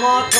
Amor.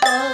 เกิ